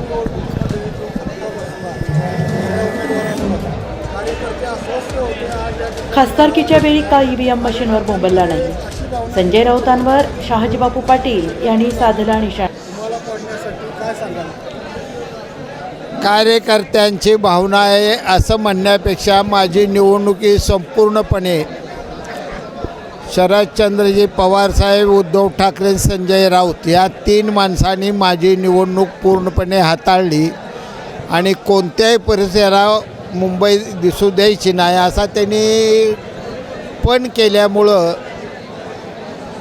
लोकसभा निवडणुकीमध्ये कार्यकर्ते अस्वस्थ होते आज या खासदारकीच्या वेळी का ईव्हीएम मशीनवर मोबदला नाही. संजय राऊतांवर शहाजीबापू पाटील यांनी साधला निशाण तुम्हाला पडण्यासाठी काय सांगाल? कार्यकर्त्यांची भावना आहे असं म्हणण्यापेक्षा माझी निवडणुकी संपूर्णपणे शरदचंद्रजी पवारसाहेब उद्धव ठाकरे संजय राऊत या तीन माणसांनी माझी निवडणूक पूर्णपणे हाताळली. आणि कोणत्याही परिसराला मुंबई दिसू द्यायची नाही असा त्यांनी पण केल्यामुळं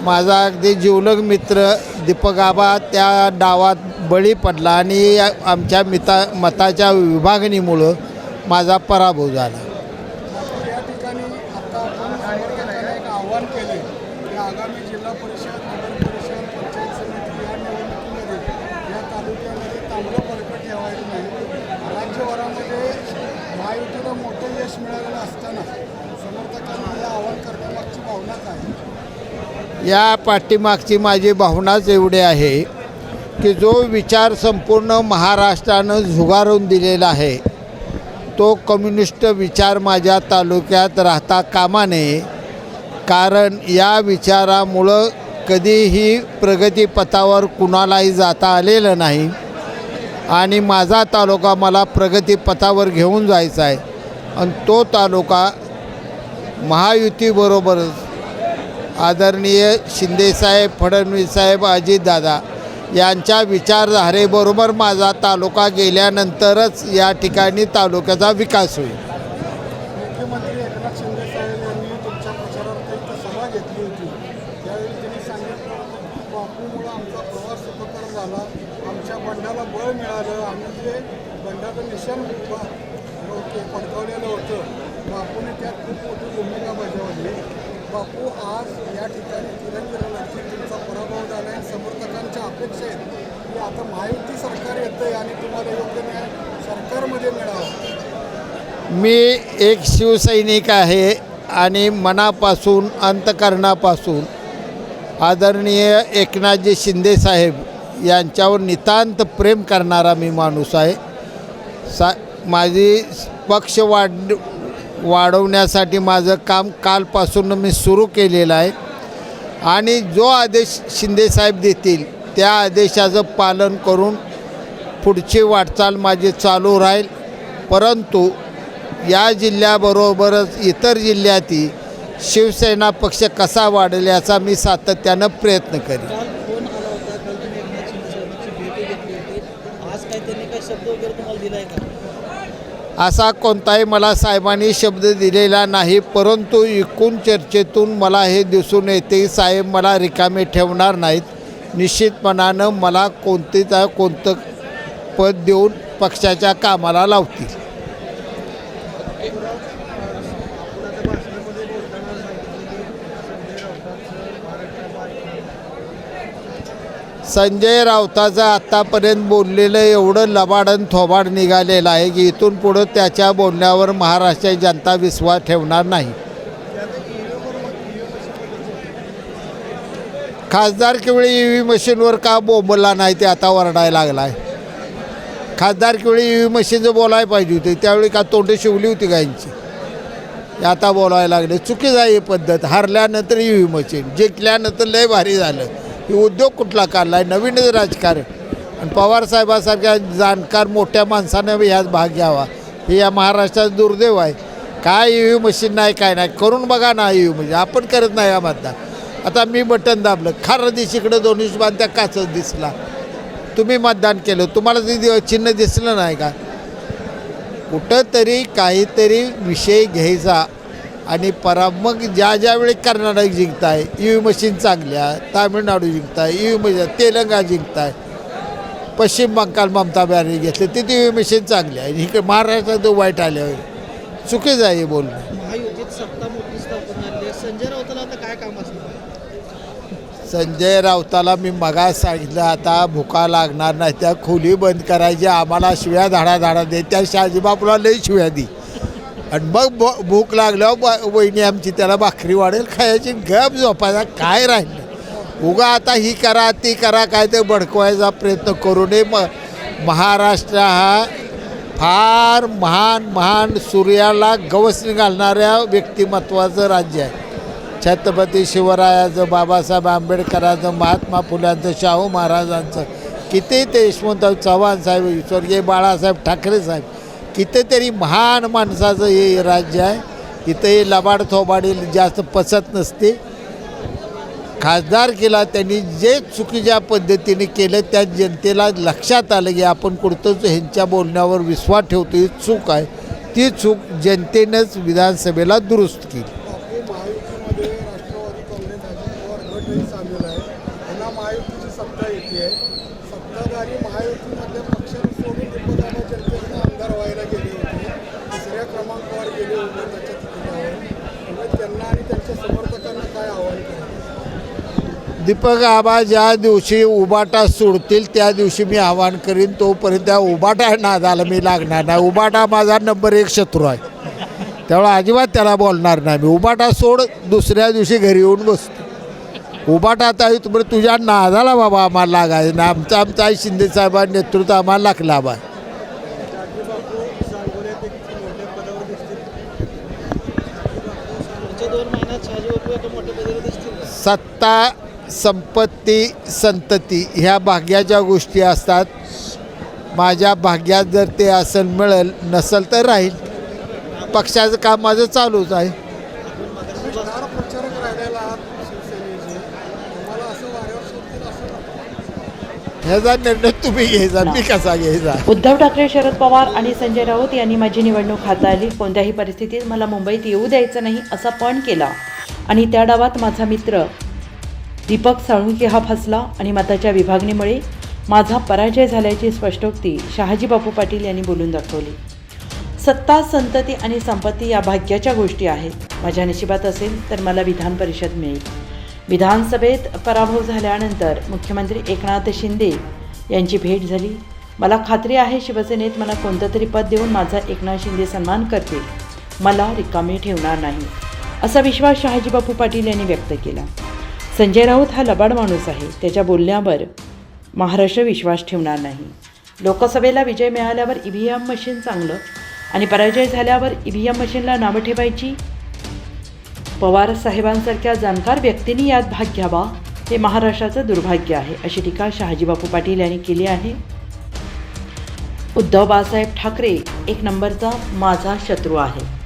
माझा अगदी जिवलग मित्र दीपक आबा त्या डावात बळी पडला आणि आमच्या मिता मताच्या विभागणीमुळं माझा पराभव झाला या ठिकाणी आता आपण समर्थकांना एक आव्हान केले की आगामी जिल्हा परिषद नगर परिषद पंचायत समिती या निवडणुकीमध्ये या तालुक्यामध्ये तांबडं बळकट ठेवायचं नाही. राज्यभरामध्ये महायुतीला मोठं यश मिळालेलं असताना समर्थकांना हे आव्हान करण्यामागची भावना काय? या पाठीमागची माझी भावनाच एवढी आहे की जो विचार संपूर्ण महाराष्ट्रानं झुगारून दिलेला आहे तो कम्युनिस्ट विचार माझ्या तालुक्यात राहता कामा नये कारण या विचारामुळं कधीही प्रगतीपथावर कुणालाही जाता आलेलं नाही. आणि माझा तालुका मला प्रगतीपथावर घेऊन जायचा आहे. आणि तो तालुका महायुतीबरोबरच आदरणीय शिंदेसाहेब फडणवीससाहेब अजितदादा यांच्या विचारधारेबरोबर माझा तालुका गेल्यानंतरच या ठिकाणी तालुक्याचा विकास होईल. मुख्यमंत्री एकनाथ शिंदे साहेब यांनी तुमच्या प्रचारार्थ सभा घेतली होती. त्यावेळी त्यांनी सांगितलं की बापूमुळं आमचा प्रवास सुखकर झाला. आमच्या बंडाला बळ मिळालं आम्ही जे बंडाचं मिशन पडकावलेलं होतं. बापूने त्यात खूप मोठी भूमिका बजावली. बापू आज या ठिकाणी तिरंगिरणाची तुमचा पराभव झाला आहे समर्थकांच्या अपेक्षा आहेत. की आता महायुती सरकार येतं आहे आणि तुम्हाला योग्य न्याय सरकारमध्ये मिळावं. मी एक शिवसैनिक आहे आणि मनापासून अंतकरणापासून आदरणीय एकनाथजी शिंदेसाहेब यांच्यावर नितांत प्रेम करणारा मी माणूस आहे. सा माझी पक्ष वाढ वाढवण्यासाठी माझं काम कालपासून मी सुरू केलेलं आहे. आणि जो आदेश शिंदेसाहेब देतील त्या आदेशाचं पालन करून पुढची वाटचाल माझी चालू राहील. परंतु या जिल्ह्याबरोबरच इतर जिल्ह्यातही शिवसेना पक्ष कसा वाढेल याचा मी सातत्यानं प्रयत्न करेन काल फोन आला होता काल तुम्ही एकनाथ शिंदे साहेबांची भेट घेतली होती आज काय त्यांनी काय शब्द वगैरे तुम्हाला दिलाय का? असा कोणताही मला साहेबांनी शब्द दिलेला नाही परंतु एकूण चर्चेतून मला हे दिसून येते साहेब मला रिकामे ठेवणार नाहीत. निश्चितपणानं मला कोणतेच कोणतं पद देऊन पक्षाच्या कामाला लावतील. संजय राऊताचं आत्तापर्यंत बोललेलं एवढं लबाडन थोबाड निघालेलं आहे की इथून पुढं त्याच्या बोलण्यावर महाराष्ट्राची जनता विश्वास ठेवणार नाही. खासदार केवळी ई व्ही मशीनवर का बोंबला नाही ते आता वरडायला लागला आहे खासदार केवळी ई व्ही मशीनचं बोलायला पाहिजे होती त्यावेळी का तोंड शिवली होती का आता बोलायला लागले. चुकीच आहे ही पद्धत. हरल्यानंतर ई व्ही मशीन जिंकल्यानंतर लय भारी झालं. ही उद्योग कुठला काढला आहे नवीनच राजकारण. आणि पवारसाहेबासारख्या जाणकार मोठ्या माणसानं ह्यात भाग घ्यावा. हे या महाराष्ट्रात दुर्दैव आहे. काय ई मशीन नाही काय नाही. करून बघा ना ई म्हणजे आपण करत नाही या मतदान. आता मी बटन दाबलं. खार दिशीकडं दोन्ही बांध त्या काचच दिसला. तुम्ही मतदान केलं. तुम्हाला ते चिन्ह दिसलं नाही का? कुठंतरी काहीतरी विषय घ्यायचा. आणि परा मग ज्या ज्यावेळी कर्नाटक जिंकताय ई व्ही मशीन चांगल्या तामिळनाडू जिंकताय ई व्ही मशीन तेलंगा जिंकताय पश्चिम बंगाल ममता बॅनर्जी घेतले तिथे ई व्ही मशीन चांगली आहे. इकडे महाराष्ट्रात वाईट आल्यावर चुकीचं आहे बोलणं. संजय राऊताला आता काय काम असणार? संजय राऊताला मी मगाच सांगितलं आता भुका लागणार नाही. त्या खोली बंद करायची आम्हाला शिव्या धाडा धाडा दे. त्या शहाजीबापूला लई शिव्या दी. आणि मग ब भूक लागल्यावर ब वहिनी आमची त्याला भाकरी वाढेल खायची गप झोपायचा काय राहिलं? उगा आता ही करा ती करा काय ते भडकवायचा प्रयत्न करू नये. मग महाराष्ट्र हा फार महान महान सूर्याला गवस घालणाऱ्या व्यक्तिमत्वाचं राज्य आहे. छत्रपती शिवरायाचं बाबासाहेब आंबेडकरांचं महात्मा फुल्यांचं शाहू महाराजांचं किती ते यशवंतराव चव्हाण साहेब स्वर्गीय बाळासाहेब ठाकरे साहेब कितीतरी महान माणसाचं हे राज्य आहे. इथं लबाड थोबाडी जास्त पसत नसते. खासदार केला त्यांनी जे चुकीच्या पद्धतीने केलं त्या जनतेला लक्षात आलं की आपण कुठतंच ह्यांच्या बोलण्यावर विश्वास ठेवतो. ही चूक आहे. ती चूक जनतेनंच विधानसभेला दुरुस्त केली. महायुतीची सत्ता येते सत्ताधारी महायुतीमधल्या पक्षाने सोडून दीपकाबा जनतेने आमदार व्हायला गेले होते तिसऱ्या क्रमांकावर गेले होते त्याच्या तिकिटावर त्यामुळे त्यांना आणि त्यांच्या समर्थकांना काय आव्हान करायचं दीपक आबा ज्या दिवशी उबाटा सोडतील त्या दिवशी मी आवाहन करीन तोपर्यंत त्या उबाटा नादाला मी लागणार नाही. उबाटा माझा नंबर एक शत्रू आहे. त्यामुळे अजिबात त्याला बोलणार नाही मी. उबाटा सोड दुसऱ्या दिवशी घरी येऊन बसतो. उबाटा आता तुम्ही तुझ्या नादाला बाबा आम्हाला लागायचं ना आमचा आमचा आई शिंदे साहेबांनी नेतृत्व आम्हाला लागला बा? सत्ता संपत्ती संतती ह्या भाग्याच्या गोष्टी असतात माझ्या भाग्यात जर ते असेल मिळेल नसेल तर राहील. पक्षाचं काम माझं चालूच आहे. ह्याचा निर्णय तुम्ही घ्यायचा मी कसा घ्यायचा? उद्धव ठाकरे शरद पवार आणि संजय राऊत यांनी माझी निवडणूक हाताळली. कोणत्याही परिस्थितीत मला मुंबईत येऊ द्यायचं नाही असा पण केला. आणि त्या डावात माझा मित्र दीपक साळुंके हा फसला आणि मताच्या विभागणीमुळे माझा पराजय झाल्याची स्पष्टोक्ती शहाजीबापू पाटील यांनी बोलून दाखवली. सत्ता संतती आणि संपत्ती या भाग्याच्या गोष्टी आहेत. माझ्या नशिबात असेल तर मला विधान परिषद मिळेल. विधानसभेत पराभव झाल्यानंतर मुख्यमंत्री एकनाथ शिंदे यांची भेट झाली. मला खात्री आहे शिवसेनेत मला कोणतं तरी पद देऊन माझा एकनाथ शिंदे सन्मान करतील. मला रिकामी ठेवणार नाही असा विश्वास शहाजीबापू पाटील यांनी व्यक्त केला. संजय राऊत हा लबाड माणूस आहे. त्याच्या बोलण्यावर महाराष्ट्र विश्वास ठेवणार नाही. लोकसभेला विजय मिळाल्यावर ई व्ही एम मशीन चांगलं आणि पराजय झाल्यावर ई व्ही एम मशीनला नावं ठेवायची? पवार साहेबांसारख्या जाणकार व्यक्तींनी यात भाग घ्यावा हे महाराष्ट्राचं दुर्भाग्य आहे अशी टीका शहाजीबापू पाटील यांनी केली आहे. उद्धव बाळासाहेब ठाकरे एक नंबरचा माझा शत्रू आहे.